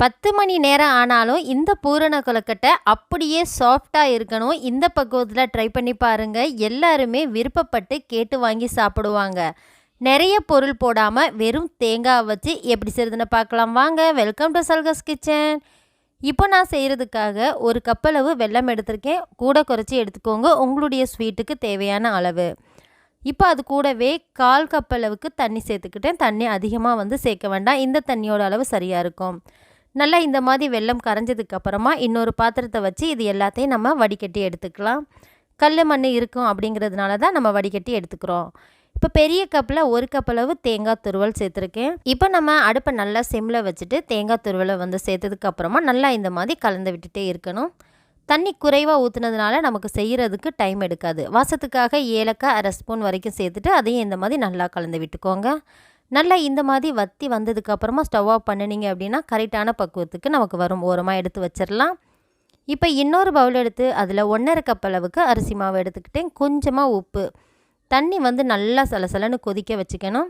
பத்து மணி நேரம் ஆனாலும் இந்த பூரண கொழுக்கட்டை அப்படியே சாஃப்டாக இருக்கணும். இந்த பக்குவத்தில் ட்ரை பண்ணி பாருங்கள் எல்லாருமே விருப்பப்பட்டு கேட்டு வாங்கி சாப்பிடுவாங்க. நிறைய பொருள் போடாமல் வெறும் தேங்காய் வச்சு எப்படி செய்யுதுன்னு பார்க்கலாம். வாங்க வெல்கம் டு சல்கஸ் கிச்சன் இப்போ நான் செய்கிறதுக்காக ஒரு கப்பளவு வெள்ளம் எடுத்திருக்கேன். கூட குறைச்சி எடுத்துக்கோங்க. உங்களுடைய ஸ்வீட்டுக்கு தேவையான அளவு. இப்போ அது கூடவே கால் கப்பளவுக்கு தண்ணி சேர்த்துக்கிட்டேன். தண்ணி அதிகமாக வந்து சேர்க்க வேண்டாம். இந்த தண்ணியோட அளவு சரியாக இருக்கும். நல்லா இந்த மாதிரி வெள்ளம் கரைஞ்சதுக்கப்புறமா இன்னொரு பாத்திரத்தை வச்சு இது எல்லாத்தையும் நம்ம வடிகட்டி எடுத்துக்கலாம். கல் மண் இருக்கும் அப்படிங்கிறதுனால தான் நம்ம வடிகட்டி எடுத்துக்கிறோம். இப்போ பெரிய கப்பில் ஒரு கப் அளவு தேங்காய் துருவல் சேர்த்துருக்கேன். இப்போ நம்ம அடுப்பை நல்லா சிம்மில் வச்சுட்டு தேங்காய் துருவலை வந்து சேர்த்ததுக்கப்புறமா நல்லா இந்த மாதிரி கலந்து விட்டுட்டே இருக்கணும். தண்ணி குறைவாக ஊற்றுனதுனால நமக்கு செய்கிறதுக்கு டைம் எடுக்காது. வாசத்துக்காக ஏலக்காய் அரை ஸ்பூன் வரைக்கும் சேர்த்துட்டு அதையும் இந்த மாதிரி நல்லா கலந்து விட்டுக்கோங்க. நல்லா இந்த மாதிரி வத்தி வந்ததுக்கப்புறமா ஸ்டவ் ஆஃப் பண்ணினீங்க அப்படின்னா கரெக்டான பக்குவத்துக்கு நமக்கு வரும். ஓரமாக எடுத்து வச்சிடலாம் இப்போ இன்னொரு பவுல் எடுத்து அதில் ஒன்றரை கப் அளவுக்கு அரிசி மாவு எடுத்துக்கிட்டேன். கொஞ்சமாக உப்பு. தண்ணி வந்து நல்லா சலசலன்னு கொதிக்க வச்சுக்கணும்.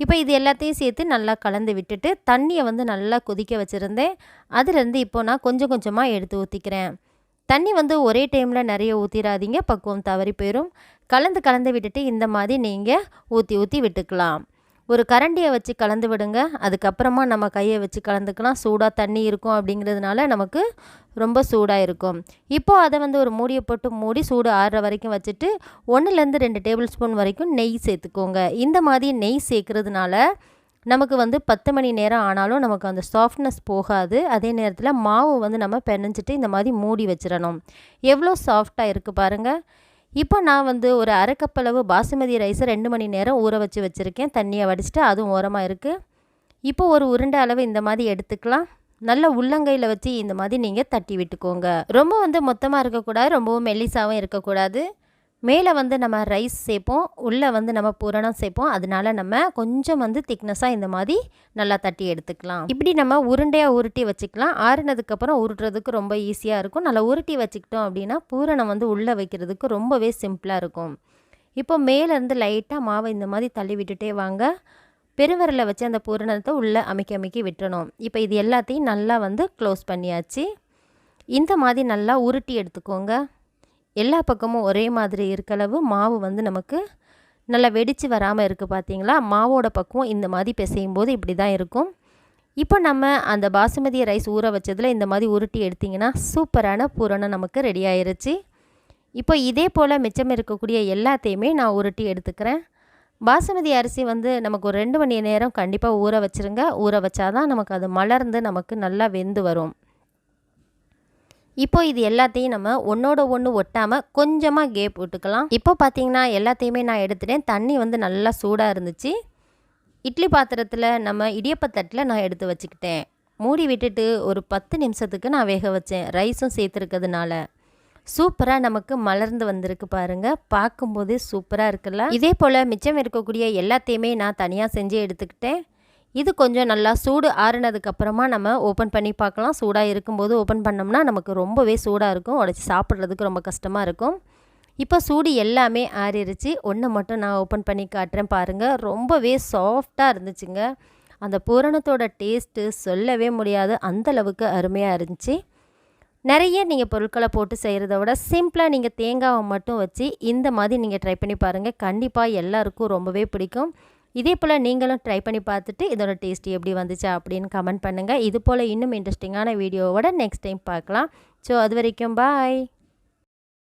இப்போ இது எல்லாத்தையும் சேர்த்து நல்லா கலந்து விட்டுட்டு தண்ணியை வந்து நல்லா கொதிக்க வச்சுருந்தேன். அதுலேருந்து இப்போ நான் கொஞ்சம் கொஞ்சமாக எடுத்து ஊற்றிக்கிறேன் தண்ணி வந்து ஒரே டைமில் நிறைய ஊற்றிடாதீங்க பக்குவம் தவறி போயிடும் கலந்து கலந்து விட்டுட்டு இந்த மாதிரி நீங்கள் ஊற்றி ஊற்றி விட்டுக்கலாம். ஒரு கரண்டியை வச்சு கலந்து விடுங்க. அதுக்கப்புறமா நம்ம கையை வச்சு கலந்துக்கலாம். சூடாக தண்ணி இருக்கும் அப்படிங்கிறதுனால நமக்கு ரொம்ப சூடாக இருக்கும். இப்போது அதை வந்து ஒரு மூடியை போட்டு மூடி சூடு ஆறுற வரைக்கும் வச்சுட்டு ஒன்றுலேருந்து ரெண்டு டேபிள் ஸ்பூன் வரைக்கும் நெய் சேர்த்துக்கோங்க. இந்த மாதிரி நெய் சேர்க்குறதுனால நமக்கு வந்து பத்து மணி நேரம் ஆனாலும் நமக்கு அந்த சாஃப்ட்னஸ் போகாது. அதே நேரத்தில் மாவு வந்து நம்ம பெனஞ்சிட்டு இந்த மாதிரி மூடி வச்சிடணும். எவ்வளோ சாஃப்டாக இருக்குது பாருங்கள் இப்போ நான் வந்து ஒரு அரைக்கப்பளவு பாசுமதி ரைஸை ரெண்டு மணி நேரம் ஊற வச்சு வச்சுருக்கேன். தண்ணியை வடிச்சிட்டு அதுவும் ஓரமாக இருக்குது இப்போ ஒரு உருண்டை அளவு இந்த மாதிரி எடுத்துக்கலாம். நல்ல உள்ளங்கையில் வச்சு இந்த மாதிரி நீங்கள் தட்டி விட்டுக்கோங்க. ரொம்ப வந்து மொத்தமாக இருக்கக்கூடாது ரொம்பவும் மெல்லிசாவும் இருக்கக்கூடாது. மேலே வந்து நம்ம ரைஸ் சேர்ப்போம் உள்ளே வந்து நம்ம புரணம் சேர்ப்போம். அதனால நம்ம கொஞ்சம் வந்து திக்னஸாக இந்த மாதிரி நல்லா தட்டி எடுத்துக்கலாம். இப்படி நம்ம உருண்டையாக உருட்டி வச்சுக்கலாம். ஆறுனதுக்கப்புறம் உருட்டுறதுக்கு ரொம்ப ஈஸியாக இருக்கும். நல்லா உருட்டி வச்சுக்கிட்டோம் அப்படின்னா பூரணம் வந்து உள்ளே வைக்கிறதுக்கு ரொம்பவே சிம்பிளாக இருக்கும். இப்போ மேலேருந்து லைட்டாக மாவை இந்த மாதிரி தள்ளி விட்டுட்டே வாங்க. பெருவரில் வச்சு அந்த பூரணத்தை உள்ளே அமைக்க அமைக்கி விட்டுறணும். இப்போ இது எல்லாத்தையும் நல்லா வந்து க்ளோஸ் பண்ணியாச்சு. இந்த மாதிரி நல்லா உருட்டி எடுத்துக்கோங்க. எல்லா பக்கமும் ஒரே மாதிரி இருக்களவு மாவு வந்து நமக்கு நல்லா வெடித்து வராமல் இருக்குது பார்த்தீங்களா மாவோட பக்கம் இந்த மாதிரி பிசையும் போது இப்படி தான் இருக்கும். இப்போ நம்ம அந்த பாசுமதி ரைஸ் ஊற வச்சதில் இந்த மாதிரி உருட்டி எடுத்திங்கன்னா சூப்பரான பூரணம் நமக்கு ரெடி ஆயிருச்சு. இப்போ இதே போல் மிச்சம் இருக்கக்கூடிய எல்லாத்தையுமே நான் உருட்டி எடுத்துக்கிறேன். பாசுமதி அரிசி வந்து நமக்கு ஒரு ரெண்டு மணி நேரம் கண்டிப்பாக ஊற வச்சுருங்க. ஊற வச்சாதான் நமக்கு அது மலர்ந்து நமக்கு நல்லா வெந்து வரும். இப்போ இது எல்லாத்தையும் நம்ம ஒன்றோட ஒன்று ஒட்டாமல் கொஞ்சமாக கேப் விட்டுக்கலாம். இப்போ பார்த்தீங்கன்னா எல்லாத்தையுமே நான் எடுத்துட்டேன். தண்ணி வந்து நல்லா சூடாக இருந்துச்சு. இட்லி பாத்திரத்தில் நம்ம இடியப்பத்தட்டில் நான் எடுத்து வச்சுக்கிட்டேன். மூடி விட்டுட்டு ஒரு பத்து நிமிஷத்துக்கு நான் வேக வச்சேன். ரைஸும் சேர்த்துருக்கிறதுனால. சூப்பராக நமக்கு மலர்ந்து வந்திருக்கு பாருங்கள் பார்க்கும்போதே சூப்பராக இருக்குல்ல? இதே போல் மிச்சம் இருக்கக்கூடிய எல்லாத்தையுமே நான் தனியாக செஞ்சு எடுத்துக்கிட்டேன். இது கொஞ்சம் நல்லா சூடு ஆறுனதுக்கப்புறமா நம்ம ஓப்பன் பண்ணி பார்க்கலாம். சூடாக இருக்கும்போது ஓப்பன் பண்ணோம்னா நமக்கு ரொம்பவே சூடாக இருக்கும். உடச்சி சாப்பிட்றதுக்கு ரொம்ப கஷ்டமாக இருக்கும். இப்போ சூடு எல்லாமே ஆறிடுச்சு ஒன்று மட்டும் நான் ஓப்பன் பண்ணி காட்டுறேன் பாருங்கள் ரொம்பவே சாஃப்டாக இருந்துச்சுங்க. அந்த பூரணத்தோட டேஸ்ட்டு சொல்லவே முடியாது. அந்தளவுக்கு அருமையாக இருந்துச்சு. நிறைய நீங்கள் பொருட்களை போட்டு செய்கிறத விட சிம்பிளாக நீங்கள் தேங்காவை மட்டும் வச்சு இந்த மாதிரி நீங்கள் ட்ரை பண்ணி பாருங்கள் கண்டிப்பாக எல்லாருக்கும் ரொம்பவே பிடிக்கும். இதே போல் நீங்களும் ட்ரை பண்ணி பார்த்துட்டு இதோட டேஸ்ட் எப்படி வந்துச்சா அப்படின்னு கமெண்ட் பண்ணுங்கள் இது போல் இன்னும் இன்ட்ரெஸ்டிங்கான வீடியோவோட நெக்ஸ்ட் டைம் பார்க்கலாம். ஸோ அது வரைக்கும் பாய்